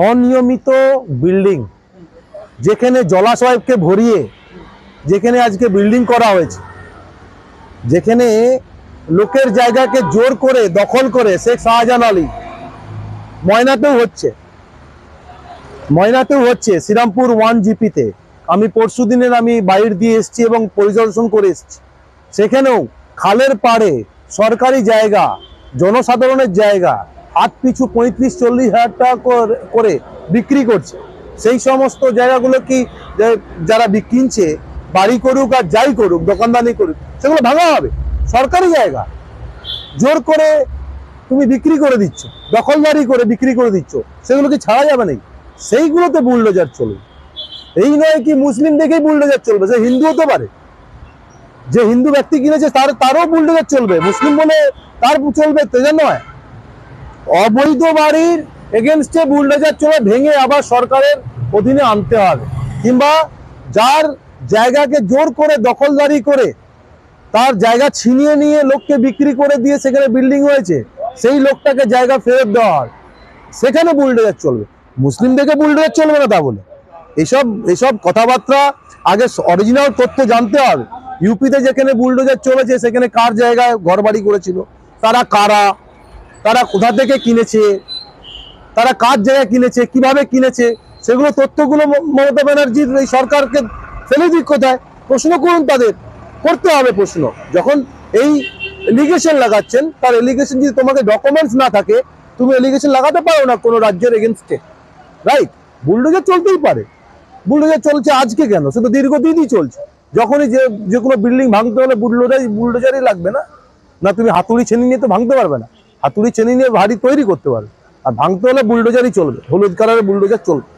অনিয়মিত বিল্ডিং যেখানে জলাশয়কে ভরিয়ে, যেখানে আজকে বিল্ডিং করা হয়েছে, যেখানে লোকের জায়গাকে জোর করে দখল করে শেখ শাহজাহান আলী, ময়নাতেও হচ্ছে। ময়নাতেও হচ্ছে শ্রীরামপুর ওয়ান জিপিতে আমি পরশু দিনের আমি বাইর দিয়ে এসেছি এবং পরিদর্শন করে এসেছি। সেখানেও খালের পাড়ে সরকারি জায়গা, জনসাধারণের জায়গা হাত পিছু পঁয়ত্রিশ, চল্লিশ হাজার টাকা কর- করে বিক্রি করছে। সেই সমস্ত জায়গাগুলো কি যারা কিনছে, বাড়ি করুক আর যাই করুক, দোকানদানি করুক, সেগুলো ভাঙা হবে। সরকারি জায়গা। জোর করে তুমি বিক্রি করে দিচ্ছ, দখলদারি করে বিক্রি করে দিচ্ছ, সেগুলো কি ছাড়া যাবে নাকি? সেইগুলোতে বুলডোজার চলবে। এই নয় কি মুসলিম দেখেই বুলডোজার চলবে, সে হিন্দু হতে পারে। যে হিন্দু ব্যক্তি কিনেছে, তার, তারও বুলডোজার চলবে। মুসলিম বলে তার চলবে তেজা নয়। অবৈধ বাড়ির এগেনস্টে বুলডোজার চলে ভেঙে আবার সরকারের অধীনে আনতে হবে। কিংবা যার জায়গাকে জোর করে দখলদারি করে তার জায়গা ছিনিয়ে নিয়ে লোককে বিক্রি করে দিয়ে সেখানে বিল্ডিং হয়েছে, সেই লোকটাকে জায়গা ফেরত দেওয়া হয়। সেখানে বুলডোজার চলবে। মুসলিম দেখে বুলডোজার চলবে না তা বলে। এইসব এইসব কথাবার্তা আগে অরিজিনাল তথ্য জানতে হবে। ইউপিতে যেখানে বুলডোজার চলেছে সেখানে কার জায়গায় ঘরবাড়ি করেছিল, তারা কারা তারা কোথা থেকে কিনেছে? তারা কার জায়গায় কিনেছে? কীভাবে কিনেছে? সেগুলো তথ্যগুলো মমতা ব্যানার্জির এই সরকারকে ফেলে দিক কোথায়? প্রশ্ন করুন তাদের। করতে হবে প্রশ্ন। যখন এই এলিগেশন লাগাচ্ছেন, তার এলিগেশন যদি তোমাকে ডকুমেন্টস না থাকে, তুমি এলিগেশন লাগাতে পারো না কোনো রাজ্যের এগেনস্টে রাইট বুলডোজার চলতেই পারে। বুলডোজার চলছে আজকে কেন? তো দীর্ঘদিনই চলছে। যখনই যে যে কোনো বিল্ডিং ভাঙতে হলে বুলডোজার বুলডোজারই লাগবে না। না, তুমি হাতুড়ি ছেনি নিয়ে তো ভাঙতে পারবে না। হাতুড়ি চেনি নিয়ে ভারী তৈরি করতে পারবে। আর ভাঙতে হলে বুলডোজারই চলবে, হলুদ কালারের বুলডোজার চলবে।